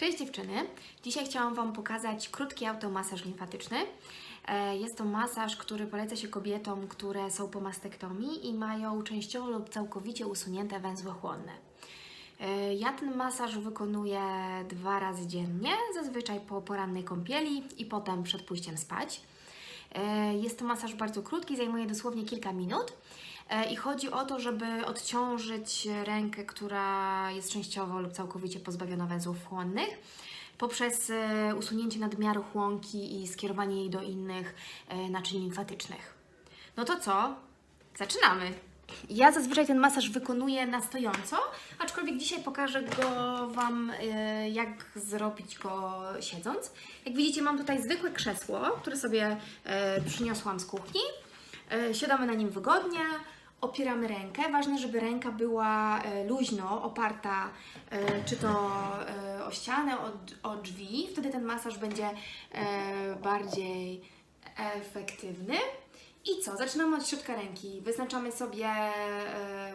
Cześć dziewczyny! Dzisiaj chciałam Wam pokazać krótki automasaż limfatyczny. E, Jest to masaż, który poleca się kobietom, które są po mastektomii i mają częściowo lub całkowicie usunięte węzły chłonne. E, Ja ten masaż wykonuję dwa razy dziennie, zazwyczaj po porannej kąpieli i potem przed pójściem spać. E, Jest to masaż bardzo krótki, zajmuje dosłownie kilka minut. E, I chodzi o to, żeby odciążyć rękę, która jest częściowo lub całkowicie pozbawiona węzłów chłonnych, poprzez e, usunięcie nadmiaru chłonki i skierowanie jej do innych e, naczyń limfatycznych. No to co? Zaczynamy! Ja zazwyczaj ten masaż wykonuję na stojąco, aczkolwiek dzisiaj pokażę go Wam, jak zrobić go siedząc. Jak widzicie, mam tutaj zwykłe krzesło, które sobie przyniosłam z kuchni. E, Siadamy na nim wygodnie, opieramy rękę. Ważne, żeby ręka była e, luźno oparta, e, czy to o ścianę, o, o drzwi. Wtedy ten masaż będzie bardziej efektywny. I co? Zaczynamy od środka ręki. Wyznaczamy sobie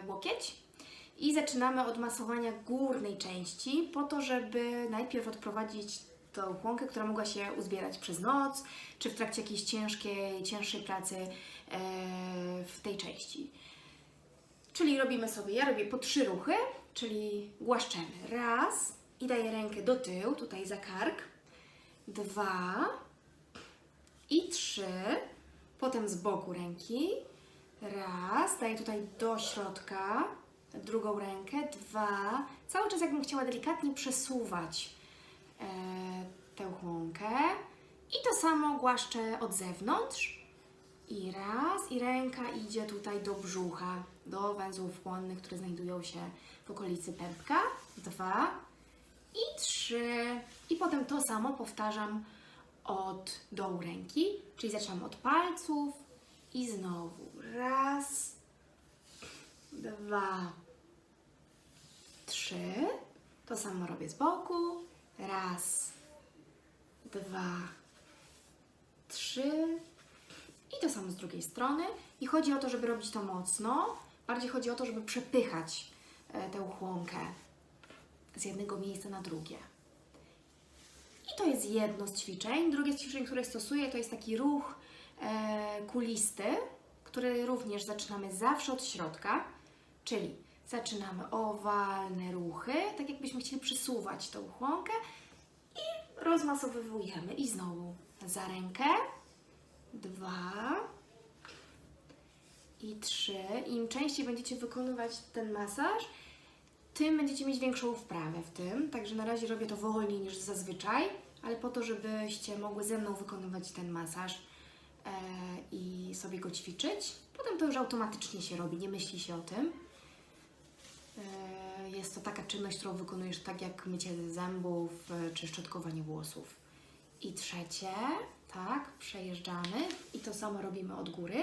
łokieć i zaczynamy od masowania górnej części, po to, żeby najpierw odprowadzić tą chłonkę, która mogła się uzbierać przez noc, czy w trakcie jakiejś ciężkiej, cięższej pracy e, w tej części. Czyli robimy sobie, ja robię po trzy ruchy, czyli głaszczemy. Raz i daję rękę do tyłu, tutaj za kark. Dwa i trzy. Potem z boku ręki. Raz, daję tutaj do środka drugą rękę. Dwa. Cały czas jakbym chciała delikatnie przesuwać tę chłonkę. I to samo głaszczę od zewnątrz. I raz, i ręka idzie tutaj do brzucha, do węzłów chłonnych, które znajdują się w okolicy pępka. Dwa i trzy. I potem to samo powtarzam od dołu ręki, czyli zaczynam od palców i znowu raz, dwa, trzy. To samo robię z boku. Raz, dwa, trzy. I to samo z drugiej strony. I chodzi o to, żeby robić to mocno. Bardziej chodzi o to, żeby przepychać e, tę chłonkę z jednego miejsca na drugie. I to jest jedno z ćwiczeń. Drugie z ćwiczeń, które stosuję, to jest taki ruch e, kulisty, który również zaczynamy zawsze od środka, czyli zaczynamy owalne ruchy, tak jakbyśmy chcieli przesuwać tą chłonkę i rozmasowywujemy. I znowu za rękę, dwa i trzy. Im częściej będziecie wykonywać ten masaż, tym będziecie mieć większą wprawę w tym. Także na razie robię to wolniej niż zazwyczaj, ale po to, żebyście mogły ze mną wykonywać ten masaż e, i sobie go ćwiczyć. Potem to już automatycznie się robi, nie myśli się o tym. E, jest to taka czynność, którą wykonujesz tak jak mycie zębów e, czy szczotkowanie włosów. I trzecie, tak, przejeżdżamy i to samo robimy od góry.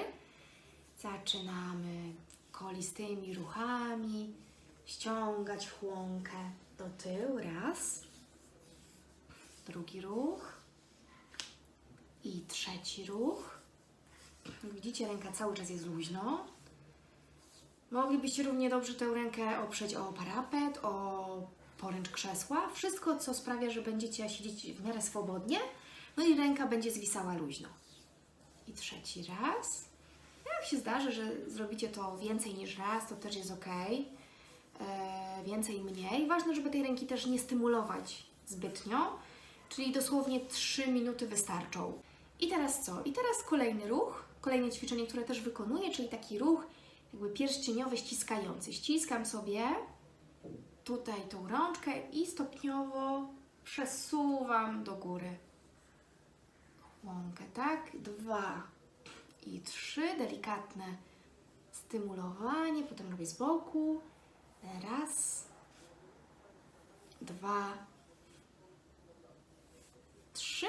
Zaczynamy kolistymi ruchami ściągać chłonkę do tyłu, raz, drugi ruch i trzeci ruch. Widzicie, ręka cały czas jest luźno. Moglibyście równie dobrze tę rękę oprzeć o parapet, o poręcz krzesła. Wszystko, co sprawia, że będziecie siedzieć w miarę swobodnie, no i ręka będzie zwisała luźno. I trzeci raz. Jak się zdarzy, że zrobicie to więcej niż raz, to też jest ok. E, więcej, mniej. Ważne, żeby tej ręki też nie stymulować zbytnio, czyli dosłownie 3 minuty wystarczą. I teraz co? I teraz kolejny ruch, kolejne ćwiczenie, które też wykonuję, czyli taki ruch jakby pierścieniowy, ściskający. Ściskam sobie tutaj tą rączkę i stopniowo przesuwam do góry. Łąkę, tak? Dwa i trzy, delikatne stymulowanie, potem robię z boku. Raz, dwa, trzy.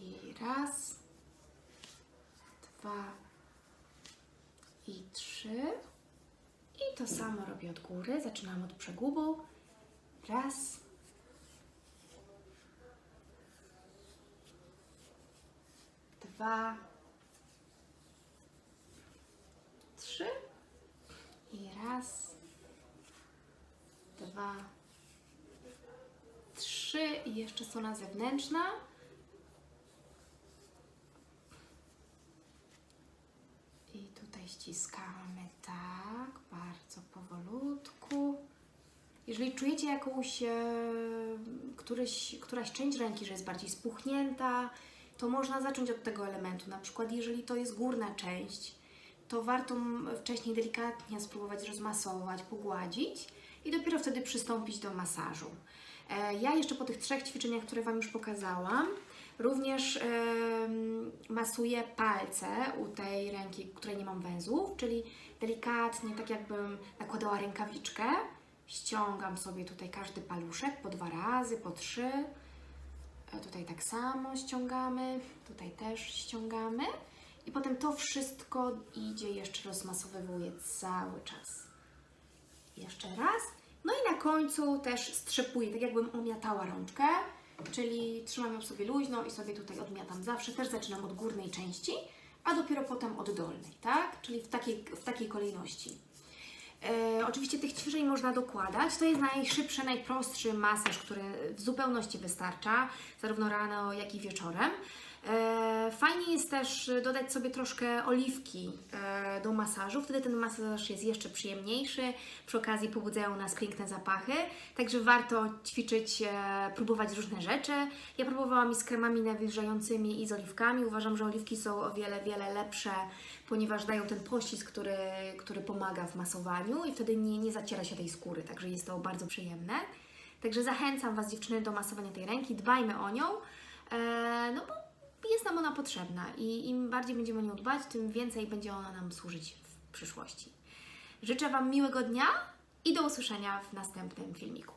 I raz, dwa i trzy. I to samo robię od góry. Zaczynam od przegubu. Raz, dwa, trzy i raz, dwa, trzy. i jeszcze strona zewnętrzna. I tutaj ściskamy tak, bardzo powolutku. Jeżeli czujecie jakąś, e, któryś, któraś część ręki, że jest bardziej spuchnięta, to można zacząć od tego elementu. Na przykład, jeżeli to jest górna część, to warto wcześniej delikatnie spróbować rozmasować, pogładzić i dopiero wtedy przystąpić do masażu. E, Ja jeszcze po tych trzech ćwiczeniach, które Wam już pokazałam, również masuję palce u tej ręki, której nie mam węzłów, czyli delikatnie, tak jakbym nakładała rękawiczkę. Ściągam sobie tutaj każdy paluszek po dwa razy, po trzy. E, Tutaj tak samo ściągamy, tutaj też ściągamy. I potem to wszystko idzie, jeszcze rozmasowywuję cały czas. Jeszcze raz. No i na końcu też strzepuję, tak jakbym umiatała rączkę, czyli trzymam ją sobie luźno i sobie tutaj odmiatam zawsze. Też zaczynam od górnej części, a dopiero potem od dolnej, tak? Czyli w takiej, w takiej kolejności. E, oczywiście tych ćwiczeń można dokładać. To jest najszybszy, najprostszy masaż, który w zupełności wystarcza, zarówno rano, jak i wieczorem. E, fajnie jest też dodać sobie troszkę oliwki e, do masażu, wtedy ten masaż jest jeszcze przyjemniejszy. Przy okazji pobudzają nas piękne zapachy, także warto ćwiczyć, e, próbować różne rzeczy. Ja próbowałam i z kremami nawilżającymi i z oliwkami. Uważam, że oliwki są o wiele, wiele lepsze, ponieważ dają ten pościsk, który, który pomaga w masowaniu i wtedy nie, nie zaciera się tej skóry, także jest to bardzo przyjemne. Także zachęcam Was dziewczyny do masowania tej ręki, dbajmy o nią, no bo jest nam ona potrzebna i im bardziej będziemy o nią dbać, tym więcej będzie ona nam służyć w przyszłości. Życzę Wam miłego dnia i do usłyszenia w następnym filmiku.